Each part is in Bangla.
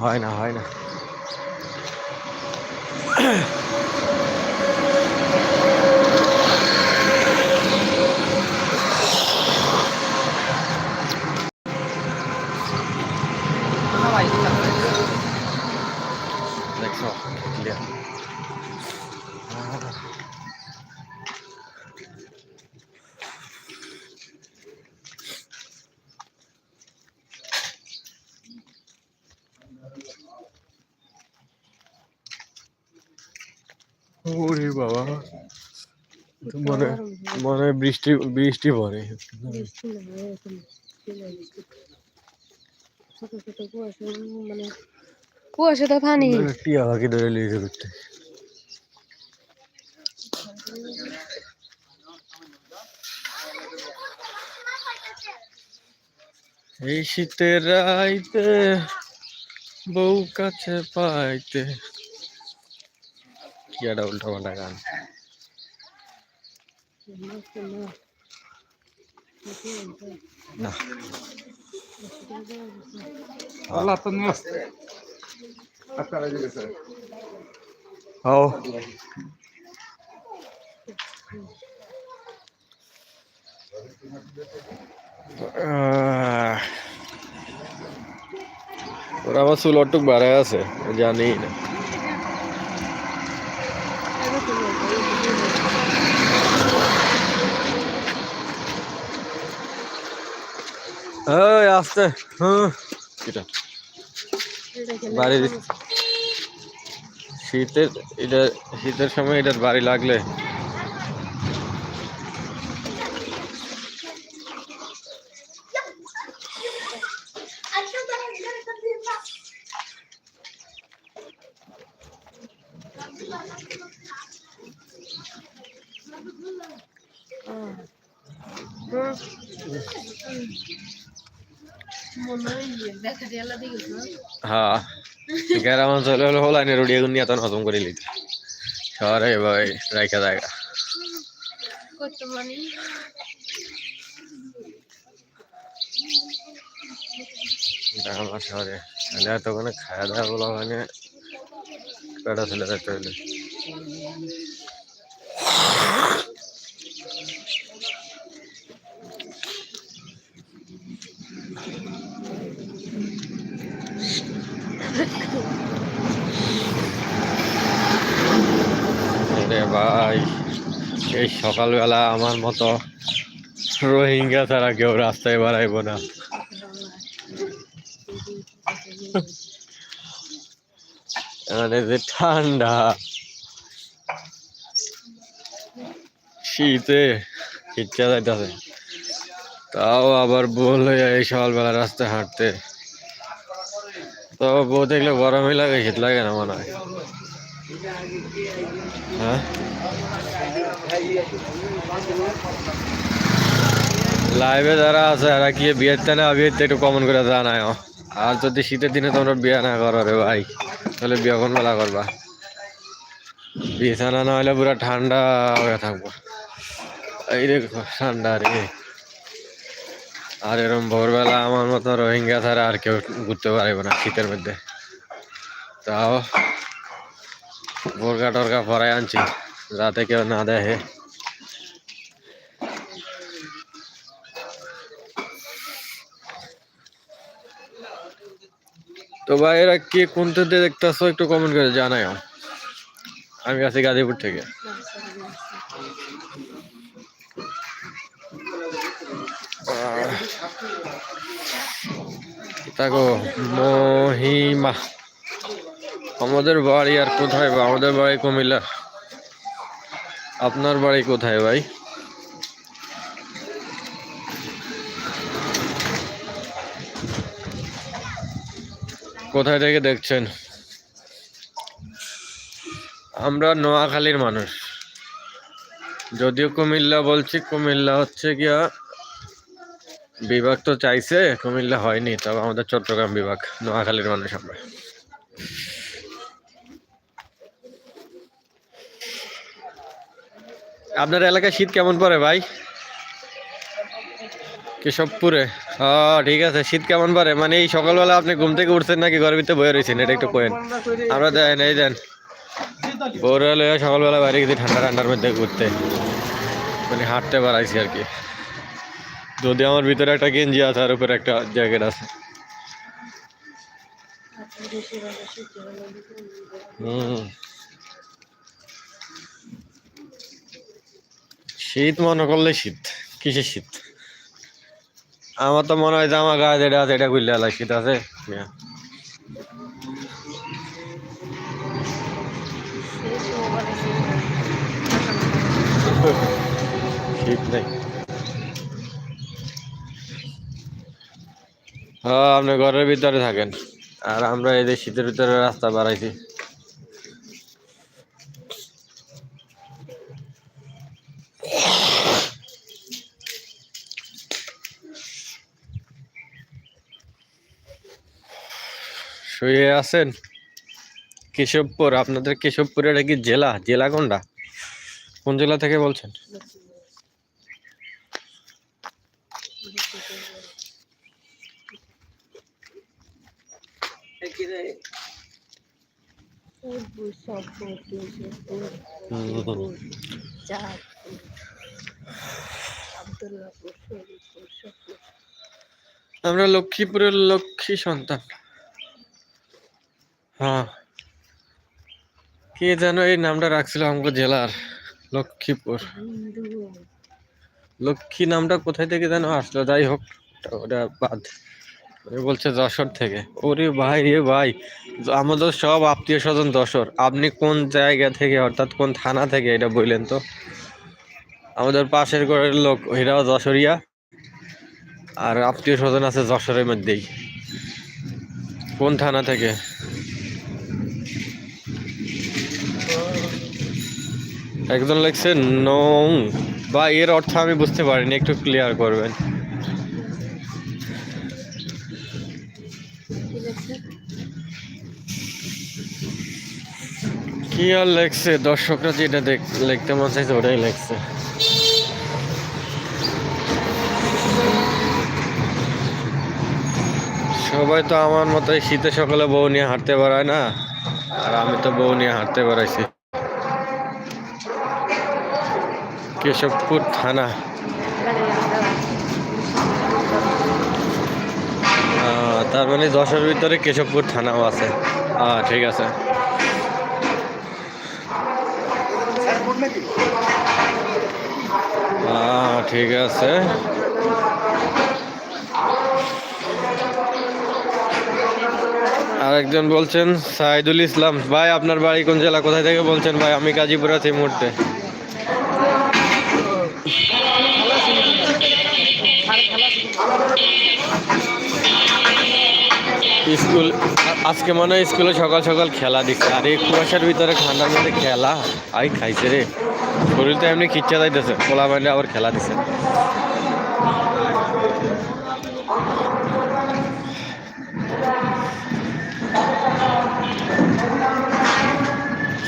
হয় না হয় না দেখছ clear। ওরে বাবা তো মনে মনে হয় বৃষ্টি বৃষ্টি পড়ে। ছোট ছোট কুয়াশা মানে কুয়াশাতে পানি টিয়া পাখি ধরে লিখে করতে এই শীতের রাইতে বউ কাছে পাইতে। কি একটা উল্টা পাল্টা গান। না tanıyor. Hatta öyle göster. ও ওরা আমার চুল অটুক বাড়ায় আছে জানি না এই আস্তে। হুম। এটা। বাড়ির শীতের এটা শীতের সময় এটার বাড়ি লাগলে মনে হয় ইয়ে, দেখা দিয়ে আলাদা গেছে না হ্যাঁ গ্রাম অঞ্চলে হলে হল আইনের রুড়িয়ে নিয়ে তখন হজম করে লিতে। শহরে এভাবে রাখা জায়গা। আমার শহরে তাহলে এত ওখানে খাওয়া দাওয়া গুলো ওখানে পেটা যেতে হইলে। রে ভাই। এই সকালবেলা আমার মতো রোহিঙ্গা ছাড়া কেউ রাস্তায় বাড়াইব না। যে ঠান্ডা। শীতে ইচ্ছা যাইতেছে। তাও আবার বল বলে এই সকালবেলা রাস্তায় হাঁটতে। তো বউ দেখলে গরমই লাগে, শীত লাগে না মনে হয়। হ্যাঁ? লাইভে যারা আছে, এরা কি বিয়েতে না বিয়েতে একটু কমন করে জানায় আর যদি শীতের দিনে তোমরা বিয়ে না করো রে ভাই, তাহলে বিয়ে কোন বেলা করবা? বিছানা না হলে পুরো ঠান্ডা হয়ে থাকব। এই রে ঠান্ডা রে। আর এরকম ভোরবেলা আমার মতো রোহিঙ্গা ছাড়া আর কেউ ঘুরতে পারবে না শীতের মধ্যে। তাও বোরকা টরকা পরাই আনছি যাতে কেউ না দেখে। তো ভাই, এরা কে কোনটাতে দেখতেছো একটু কমেন্ট করে জানাও আমি আছি গাজীপুর থেকে। তাকো মহিমা আমাদের বাড়ি আর কোথায় বা? আমাদের বাড়ি কুমিল্লা। আপনার বাড়ি কোথায় ভাই? কোথায় থেকে দেখছেন? আমরা নোয়াখালীর মানুষ। যদিও কুমিল্লা বলছি, কুমিল্লা হচ্ছে গিয়া বিভাগ তো চাইছে, কুমিল্লা হয়নি, তবে আমাদের চট্টগ্রাম বিভাগ, নোয়াখালীর মানুষ আমরা। আপনার এলাকায় শীত কেমন পড়ে ভাই? কেশবপুরে। হ্যাঁ ঠিক আছে, শীত কেমন পড়ে? মানে এই সকালবেলা আপনি ঘুম থেকে উঠছেন নাকি ভিতরে বয়ে রয়েছেন এটা একটু কোয়েন। আমরা দেন, এই দেন। লইয়া সকালবেলা বাইরে গেছি ঠান্ডা ঠান্ডার মধ্যে ঘুরতে। মানে হাঁটতে পারাইছি আর কি। যদি আমার ভিতরে একটা গেঞ্জি আছে, আর উপরে একটা জ্যাকেট আছে। হুম। শীত মনে করলে শীত। কিসের শীত? আমার তো মনে হয় জামা গায়ে যেটা আছে, এটা খুললে আলা শীত আছে। শীত নেই। হ্যাঁ আপনি ঘরের ভিতরে থাকেন। আর আমরা এই যে শীতের ভিতরে রাস্তা বাড়াইছি। শুয়ে আছেন? কেশবপুর, আপনাদের কেশবপুর এটা কি জেলা? জেলা কোনটা? কোন জেলা থেকে বলছেন? আমরা লক্ষ্মীপুরের লক্ষ্মী সন্তান। হ্যাঁ। কে যেন এই নামটা রাখছিল আমাকে জেলার? লক্ষ্মীপুর। লক্ষ্মী নামটা কোথায় থেকে যেন আসলো? যাই হোক, ওটা- বাদ। বলছে যশোর থেকে। ওরে ভাই রে ভাই, আমাদের সব আত্মীয় স্বজন যশোর। আপনি কোন জায়গা থেকে, অর্থাৎ কোন থানা থেকে এটা বললেন তো? আমাদের পাশের ঘরের লোক, এরাও যশোরিয়া। আর আত্মীয় স্বজন আছে যশোরের মধ্যেই। কোন থানা থেকে? একজন লিখছে, নং। বা এর অর্থ আমি বুঝতে পারিনি, একটু ক্লিয়ার করবেন। কি আর লেখছে? দর্শকরা যেটা দেখ, লিখতে মনে চাইছে ওটাই লেখছে। সবাই তো আমার মতোই শীতে সকালে বউ নিয়ে হাঁটতে পারায় না? আর আমি তো বউ নিয়ে হাঁটতে পারাইছি কেশবপুর থানা। তার মানে দশের ভিতরে কেশবপুর থানাও আছে। ঠিক আছে। ঠিক আছে। আরেকজন বলছেন, সাইদুল ইসলাম, ভাই, আপনার বাড়ি কোন জেলা? কোথায় থেকে বলছেন ভাই? আমি গাজীপুর আছি মুহূর্তে। স্কুল, আজকে মনে হয় স্কুলে সকাল সকাল খেলা দিচ্ছে আর এই কুয়াশার ভিতরে ঠান্ডার মধ্যে খেলা, আই খাইছে রে। শরীর তো এমনি খিচ্ছা যাইতেছে খোলা মাইন্ডে আবার খেলা দিছে।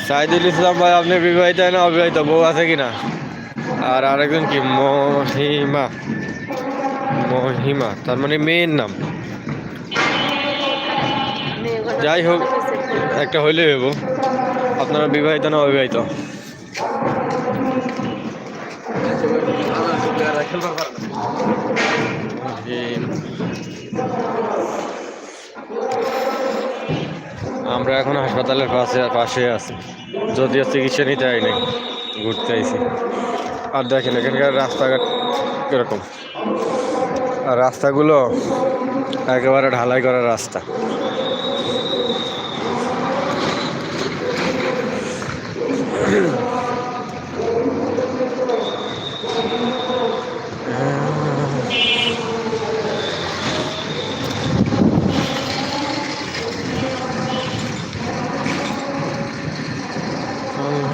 সাইদুল ইসলাম ভাই, আপনি বিবাহিত না অবিবাহিত? বউ আছে কিনা? আর আরেকজন কি? মহিমা। মহিমা, তার মানে মেয়ের নাম। যাই হোক একটা হইলে হইব। আপনারা বিবাহিত না অবিবাহিত? আমরা এখন হাসপাতালের পাশে পাশে আছি। যদিও চিকিৎসা নিতে আই নাই ঘুরতে আইছি। আর দেখেন, এখানকার রাস্তাঘাট কীরকম? আর রাস্তাগুলো একেবারে ঢালাই করা রাস্তা।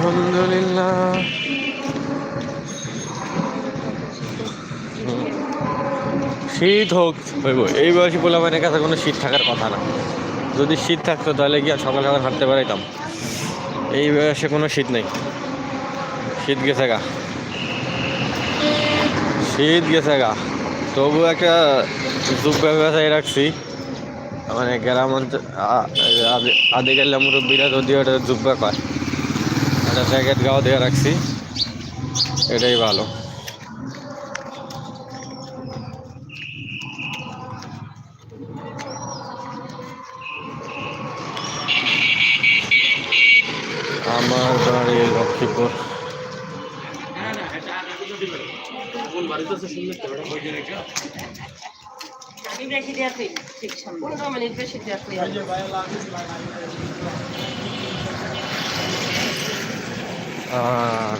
আলহামদুলিল্লাহ। শীত হোক এই বয়সী পোলাপানের কাছে কোনো শীত থাকার কথা না। যদি শীত থাকতো, তাহলে আর সকাল সকাল হাঁটতে পারাইতাম এই বয়সে কোনো শীত নেই। শীত গেছে গা। শীত গেছে গা। তবু একটা যুগ ব্যবসায় রাখছি। মানে গ্রাম অঞ্চল আদি গেলে মুরব্বীরা যদিও এটা জুব্বা কয় একটা জ্যাকেট গাও দিয়ে রাখছি। এটাই ভালো। আমার বাড়ি লক্ষ্মীপুর। ঠিক সামনে। মিনিট বেশি দেওয়া আর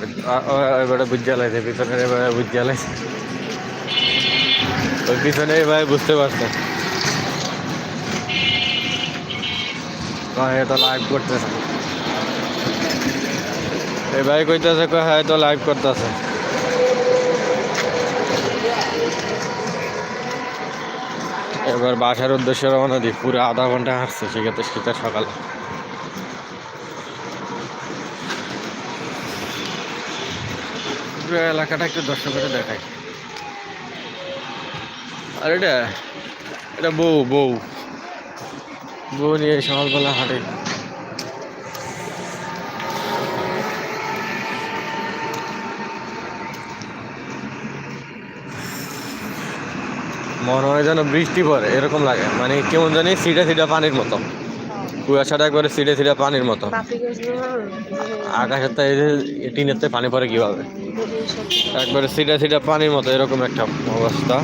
এবারে বুঝা লাগছে পিছনের এবারে বুঝা ওই পিছনে এবারে বুঝতে পারছে কয় তো লাইভ করতেছে এবারে কইতেছে হ্যাঁ তো লাইভ করতেছে এবার বাসার উদ্দেশ্যে রওনা দিই পুরো আধা ঘণ্টা হাঁটছে সেক্ষেত্রে শীতের সকালে পুরো এলাকাটা একটু দর্শকের দেখাই। আর এটা এটা বউ বউ। বউ নিয়ে সকালবেলা হাঁটে। মনে হয় যেন বৃষ্টি পড়ে, এরকম লাগে। মানে কেমন জানি সিটে সিটে পানির মতো। কুয়াশাটা একবারে সিটে সিটে পানির মতো। আকাশের তো এই যে টিনের তো পানি পড়ে কীভাবে? একবারে সিটা সিটা পানির মতো এরকম একটা অবস্থা।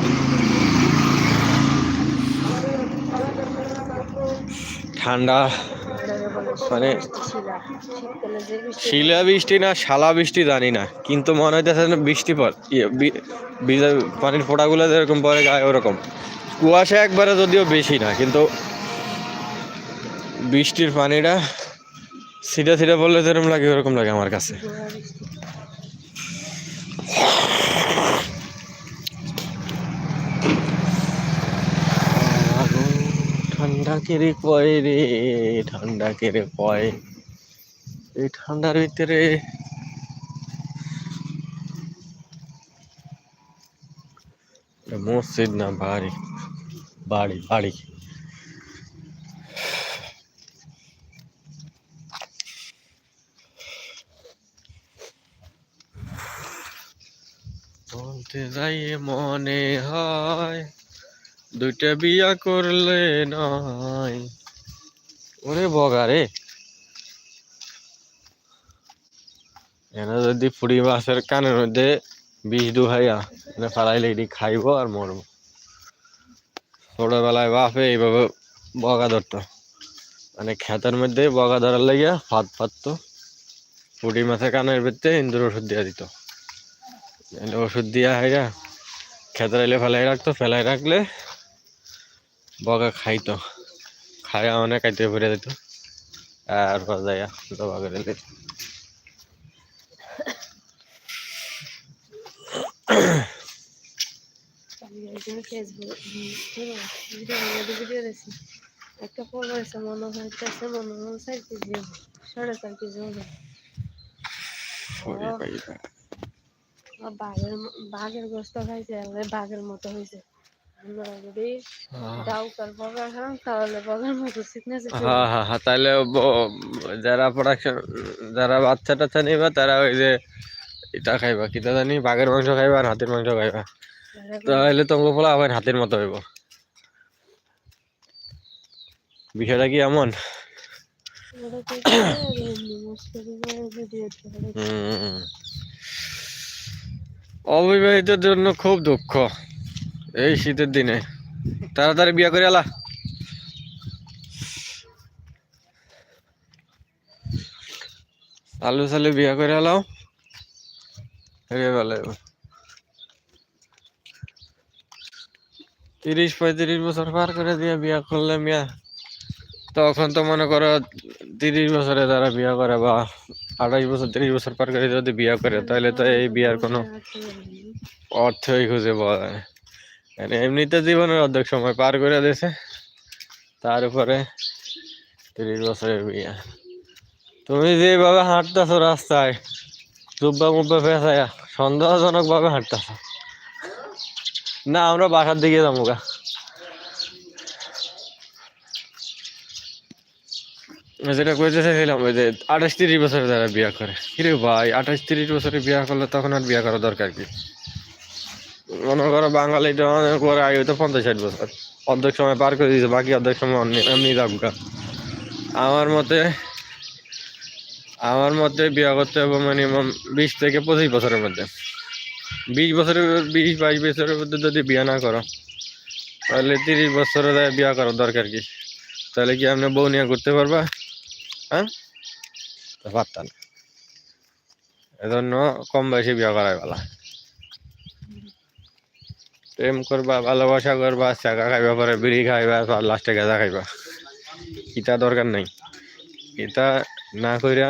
ঠান্ডা মানে শিলা বৃষ্টি না শালা বৃষ্টি জানি না কিন্তু মনে হইতেছে বৃষ্টি পর ইয়ে, পানির ফোঁটাগুলো যেরকম পরে গায়ে ওরকম। কুয়াশা একবারে যদিও বেশি না কিন্তু বৃষ্টির পানিটা সিধা সিধা পড়লে যেরকম লাগে, ওরকম লাগে আমার কাছে। ঠান্ডা কেড়ে কয় রে, ঠান্ডা কেড়ে কয়। এই ঠান্ডার ভিতরে মসজিদ না বাড়ি? বাড়ি বাড়ি। যাই মনে হয়, দুইটা বিয়া করলে নয়। ওরে বগা রে। এনে যদি ফুড়ি মাছের কানের মধ্যে বিষ দুহাইয়া এনে ফালাইলে এটি খাইব আর মরবো। ছোটবেলায় বাপে এইভাবে বগা ধরতো। মানে খেতের মধ্যে বগা ধরার লাগিয়া ফাঁদ পাততো পুঁটি মাছের কানের ভিতরে ইন্দুর ওষুধ দিয়া দিত। ওষুধ দিয়া হাইরা খেতের এলে ফেলাই রাখতো ফেলাই রাখলে বগা খাইতো। খাইয়া অনেক খাইতে পড়ে দিত আর বাজাইয়া জবা করে দিত একটা ফল হয়েছে মনে হইতেছে মনে হয় চার কেজি সাড়ে চার কেজি হবে ওরে বাইরা। আর বাঘের বাঘের গোস্ত খাইছে বাঘের মতো হয়েছে খান তাহলে হ্যাঁ হ্যাঁ হ্যাঁ যারা প্রোডাকশন যারা বাচ্চা টাচ্চা নিবা তারা ওই যে এটা খাইবা জানি বাঘের মাংস খাইবা আর হাতির মাংস খাইবা। তাহলে তোমাকে বলা আবার হাতের মতো হইব। বিষয়টা কি এমন? হুম। অবিবাহিতের জন্য খুব দুঃখ এই শীতের দিনে। তাড়াতাড়ি বিয়া করে আলা। আলু সালে বিয়া করে আলাও। হেরে বেলা। তিরিশ পঁয়ত্রিশ বছর পার করে দিয়ে বিয়া করলে মিয়া, তখন তো মনে করো তিরিশ বছরে তারা বিয়া করে বা আঠাশ বছর, তিরিশ বছর পার করে যদি বিয়া করে, তাহলে তো এই বিয়ার কোনো অর্থই খুঁজে পাওয়া যায় মানে এমনিতে জীবনের অর্ধেক সময় পার করে দিয়েছে তার উপরে তিরিশ বছরের বিয়া। তুমি যেভাবে হাঁটতেছো রাস্তায়, জুব্বা মুব্বা ফেসায়া সন্দেহজনক ভাবে হাঁটতেছো। না, আমরা বাসার দিকে যাব গা। যেটা কইতে চাইছিলাম, ওই যে আঠাশ তিরিশ বছরে যারা বিয়া করে, কিরে ভাই, আঠাশ তিরিশ বছরে বিয়া করলে তখন আর বিয়া করা দরকার কি? মনে করো অনেক করে আগে তো পঞ্চাশ ষাট বছর, অর্ধেক সময় পার করে দিয়েছে, বাকি অর্ধেক সময় এমনি যাবগা আমার মতে আমার মতে বিয়া করতে হবে মিনিমাম বিশ থেকে পঁচিশ বছরের মধ্যে। বিশ বছরের, বিশ বাইশ বছরের মধ্যে যদি বিয়া না করো, তাহলে তিরিশ বছরে বিয়া করার দরকার কি? তাহলে কি আপনি বউ নিয়ে করতে পারবা? হ্যাঁ? পারতাম না। এজন্য কম বয়সে বিয়া করাই ভালো। প্রেম করবা, ভালোবাসা করবা, চাকা খাইবা, পরে বিড়ি খাইবা লাস্টে গাঁজা খাইবা। ইটা দরকার নাই। এটা না কইরা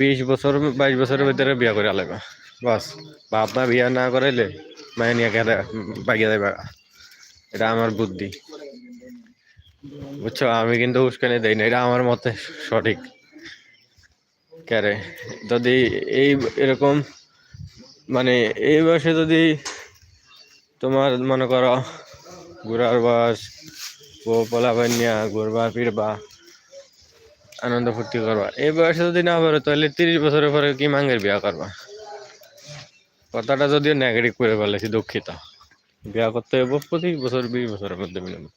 বিশ বছর, বাইশ বছরের ভিতরে বিয়া করে আলাইবা বাস বাপ মা বিয়া না করাইলে মায়ে নিয়ে বাগিয়ে দেবে এটা আমার বুদ্ধি। বুঝছ, আমি কিন্তু উস্কানি দেই না, এটা আমার মতে সঠিক। ক্যারে, যদি এই এরকম মানে এই বয়সে যদি তোমার মনে করো ঘুরার বয়স ও পোলা বান্যা ঘুরবা, ফিরবা, আনন্দ ফুর্তি করবা, এই বয়সে যদি না পারো, তাহলে তিরিশ বছরের পরে কি মাঙ্গের বিয়া করবা? কথাটা যদিও নেগেটিভ করে বলেছি দুঃখিত। বিয়া করতে হবে পঁচিশ বছর, বিশ বছরের মধ্যে মিনিমাম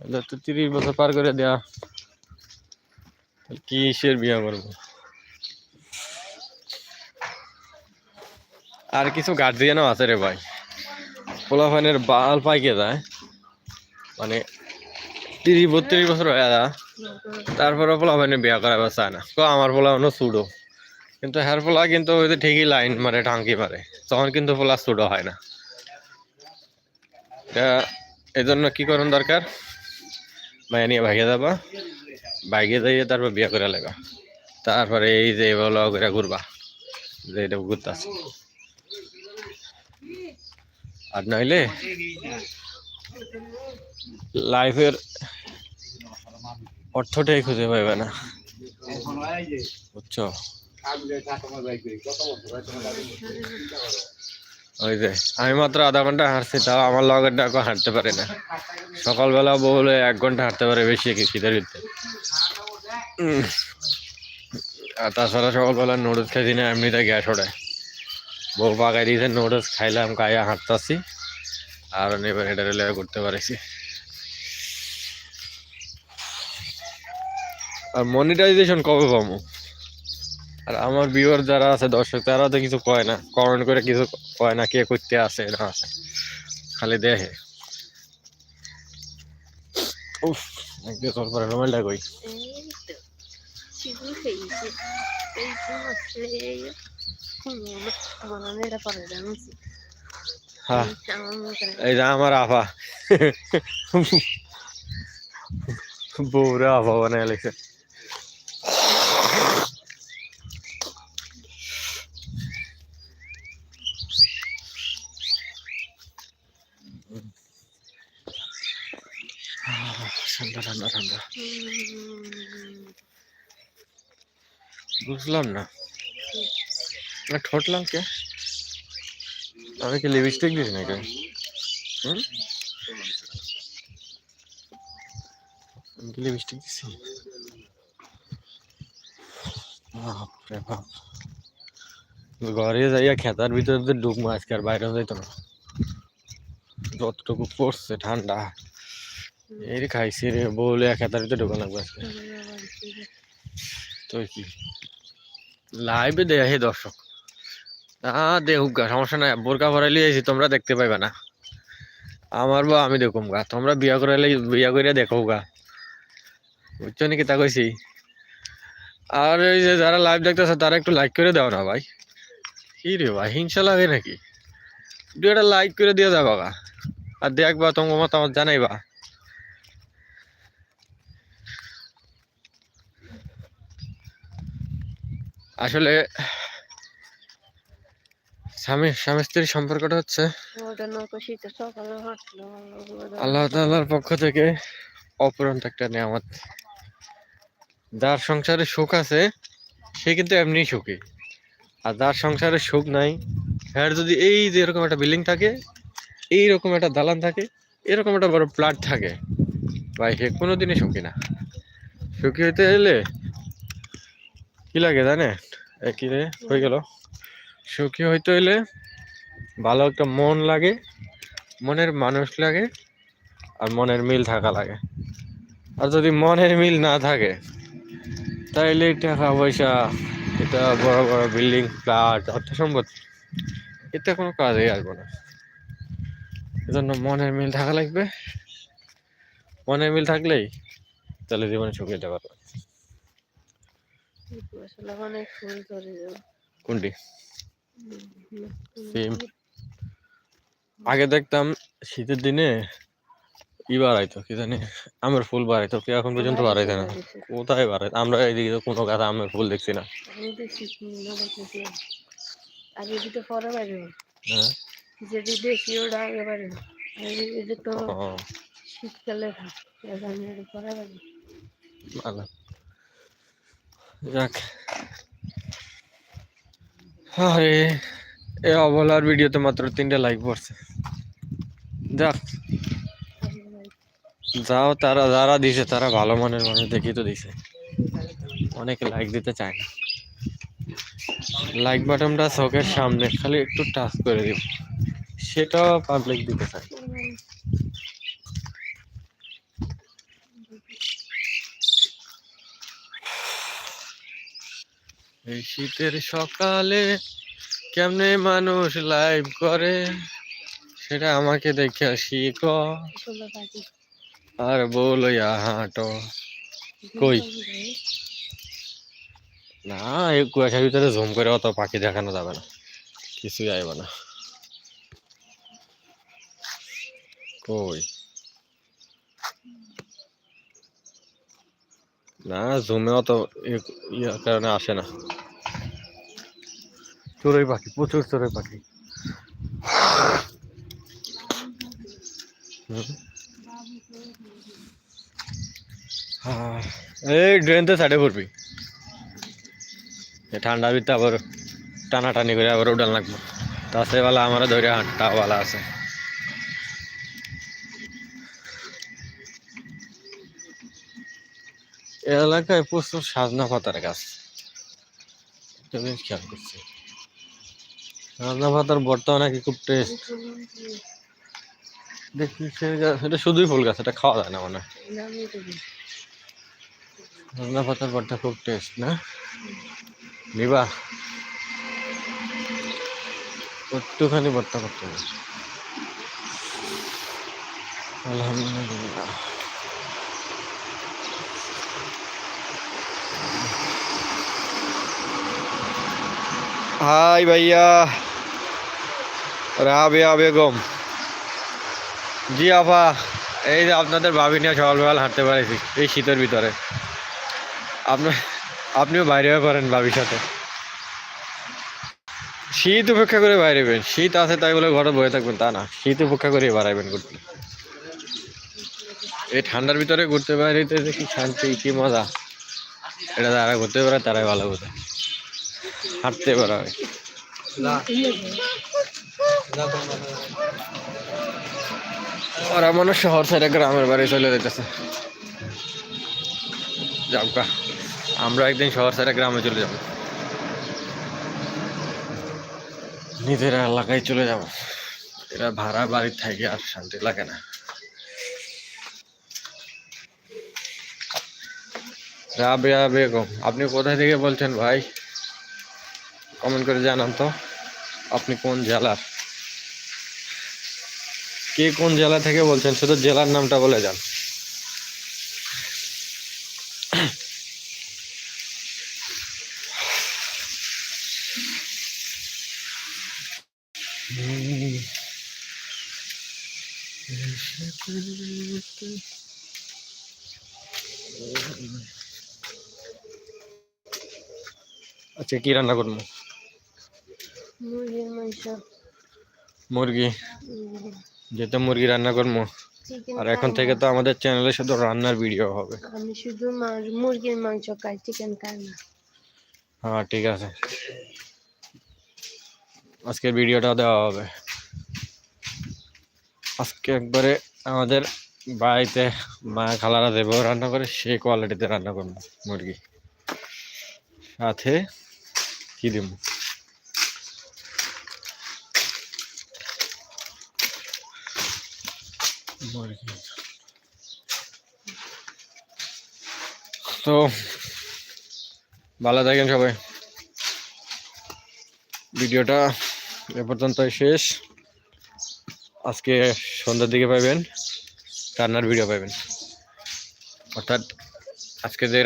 তাহলে তো তিরিশ বছর পার করে দেয়া। তাহলে কিসের বিয়া করব? আর কিছু গার্জিয়ানও আছে রে ভাই। পোলাফানের বাল পাইকে যায়। মানে তিরিশ, বত্রিশ বছর হয়ে যায়। তারপরে পোলা মানে বিয়া করাবে চায় না। তো আমার পোলা অন্য সুডো কিন্তু হ্যার পোলা কিন্তু ওই ঠিকই লাইন মারে টাঙ্কি মারে। তখন কিন্তু পোলা সুডো হয় না। এটা এই জন্য কি করুন দরকার? মায়া নিয়ে ভাইগে যাবা বাইকে যাইয়ে তারপর বিয়া করে লাগা তারপরে এই যে বলো করে ঘুরবা, যে এটা ঘুরতাছে আর নইলে লাইফের অর্থটাই খুঁজে পাইবে না। বুঝছ? ওই যে, আমি মাত্র আধা ঘণ্টা হাঁটছি, তাও আমার লগের ডাকও হাঁটতে পারে না। সকালবেলা বলে এক ঘণ্টা হাঁটতে পারে বেশি কি শীতের ভিতরে। আর তাছাড়া সকালবেলা নুডলস খাইছি না, এমনিতে গ্যাস ওঠায় বউ পাকাই দিয়েছে নুডলস খাইলাম, খাইয়া হাঁটতাছি। আর এবার এটা রেলে করতে পারেছি। আর মনিটাইজেশন কবে পাবো? আর আমার ভিউয়ার যারা আছে দর্শক তারা তো কিছু কয় না। কমেন্ট করে কিছু কয় না কে করতে আসে না আছে খালি দেখে। উফ একদিন তোর পরে কই এই হ্যাঁ আমার যে আফা বউরে আফা বানায় লেখছে ঠান্ডা ঠান্ডা ঠান্ডা বুঝলাম না। ঠোঁটলাম কে? আমি কি লিপস্টিক দিস নাকি? হুম? কি লিপস্টিক দিছি? বাপরে বাপ। ঘরে যাইয়া খেতার ভিতরে তো ডুব আজকে আর বাইরে যাইতো না। যতটুকু পড়ছে ঠান্ডা এই খাইছি রে বলে খেতার ভিতরে ঢুকা লাগবে আজকে। তো কি? লাইভে দেয়া হে দর্শক। না দেখুক গা সমস্যা নাই বোরকা ভরাইলে এসি তোমরা দেখতে পাইবা না। আমার বা আমি দেখুম গা তোমরা বিয়া করাইলে বিয়া করিয়া দেখো গা। বুঝছ নাকি তা কইছি? আর এই যে যারা লাইভ দেখতেছে তারা একটু লাইক করে দাও না ভাই। কি রে ভাই হিংসা লাগে নাকি? ভিডিওটা লাইক করে দিয়ে যাবা গা। আর দেখবা তোমার মতামত জানাইবা আসলে স্বামী স্ত্রীর সম্পর্কটা হচ্ছে আল্লাহ পক্ষ থেকে অপরন্ত একটা নেয়ামত। যার সংসারে সুখ আছে, সে কিন্তু এমনি সুখী। আর যার সংসারে সুখ নাই হ্যাঁ যদি এই যে এরকম একটা বিল্ডিং থাকে এইরকম একটা দালান থাকে, এরকম একটা বড় প্লাট থাকে। ভাই, হে কোনো দিনই সুখী না। সুখী হইতে এলে কি লাগে জানে? কি রে? হয়ে গেল। সুখী হইতে হইলে ভালো একটা মন লাগে, মনের মানুষ লাগে, আর মনের মিল থাকা লাগে। আর যদি মনের মিল না থাকে, তাইলে টাকা পয়সা, এটা বড় বড় বিল্ডিং ফ্ল্যাট অর্থ সম্পদ এতে কোনো কাজেই আসবে না। এজন্য মনের মিল থাকা লাগবে। মনের মিল থাকলেই তাহলে জীবনে সুখী হতে পারবে। কোনটি? Same. আগে দেখতাম শীতের দিনে ই বাড়াইতো কি জানি আমের ফুল বাড়াইতো কি এখন পর্যন্ত বাড়াইতে না। কোথায় বাড়াই আমরা এইদিকে তো কোনো গাছ আমের ফুল দেখছি না। আগে যেটা পরে হ্যাঁ। যেটি দেশি ওটা আগে এটা তো শীতকালে ভালো। যাক। আরে এ অবলার ভিডিওতে মাত্র তিনটে লাইক পড়ছে। যাক। যাও তারা যারা দিছে তারা ভালো মানের মানুষ দেখি তো দিছে। অনেকে লাইক দিতে চায় না। লাইক বাটনটা চোখের সামনে খালি একটু টাচ করে দিব। সেটাও পাবলিক দিতে চায় এই শীতের সকালে কেমনে মানুষ লাইভ করে, সেটা আমাকে দেখে শিখ। আর বলো হাঁটো। কই? না, এই কুয়াশার ভিতরে জুম করে অত পাখি দেখানো যাবে না। কিছুই আইব না। কই না জুমে অত ইয়ার কারণে আসে না চড়ুই পাখি প্রচুর চড়ুই পাখি। হ্যাঁ, এই ড্রেন তো সাইডে পড়বি ঠান্ডা ভিতরে আবার টানাটানি করে আবার উঠান লাগবো তাছে বেলা আমার ধরে বেলা আছে এলাকায় প্রচুর সাজনা পাতার গাছ। জিনিস খেয়াল করছি। সাজনা পাতার বর্তমান নাকি খুব টেস্ট দেখি এটা শুধুই ফুল গাছ, এটা খাওয়া যায় না মানে তো সাজনা পাতার বর্তা খুব টেস্ট না? নিবা। একটুখানি ভর্তা করতে আলহামদুলিল্লাহ। হাই ভাইয়া। রাবিয়া বেগম। জি আপা, এই যে আপনাদের ভাবি নিয়ে সকালবেলা হাঁটতে পারেছি, এই শীতের ভিতরে। আপনার আপনিও বাইরে হয়ে পারেন ভাবির সাথে। শীত উপেক্ষা করে বাইরেবেন, শীত আছে তাই বলে ঘরে বসে থাকবেন, তা না, শীত উপেক্ষা করে বাড়াইবেন ঘুরতে। এই ঠান্ডার ভিতরে ঘুরতে বাইরেতে যে কি শান্তি, কি মজা। এটা যারা ঘুরতে পারে তারাই ভালো বোঝে। হাঁটতে পারে ওরা মনে শহর সাইডে গ্রামের বাড়ি চলে যেতেছে যাবকা আমরা একদিন শহর সাইডে গ্রামে চলে যাব। নিজের এলাকায় চলে যাব। এরা ভাড়া বাড়ির থেকে আর শান্তি লাগে না। রাবেয়া বেগম আপনি কোথায় থেকে বলছেন ভাই? কমেন্ট করে জানান তো, আপনি কোন জেলার? কে কোন জেলা থেকে বলছেন? শুধু জেলার নামটা বলে যান। আচ্ছা কি রান্না করব? মুরগি। যেটা মুরগি রান্না করব আর এখন থেকে তো আমাদের চ্যানেলে শুধু রান্নার ভিডিও হবে। আমি শুধু মুরগির মাংস খাই চিকেন খাই না। হ্যাঁ ঠিক আছে। আজকের ভিডিওটা দেওয়া হবে। আজকে একবারে আমাদের বাড়িতে মা খালারা দেবো রান্না করে সেই কোয়ালিটিতে রান্না করব মুরগি। সাথে কি দিব? তো, ভালো থাকেন সবাই। ভিডিওটা এ পর্যন্তই শেষ। আজকে সন্ধ্যার দিকে পাবেন, রান্নার ভিডিও পাবেন। অর্থাৎ আজকে যে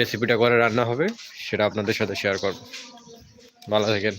রেসিপিটা করে রান্না হবে, সেটা আপনাদের সাথে শেয়ার করব। ভালো থাকেন।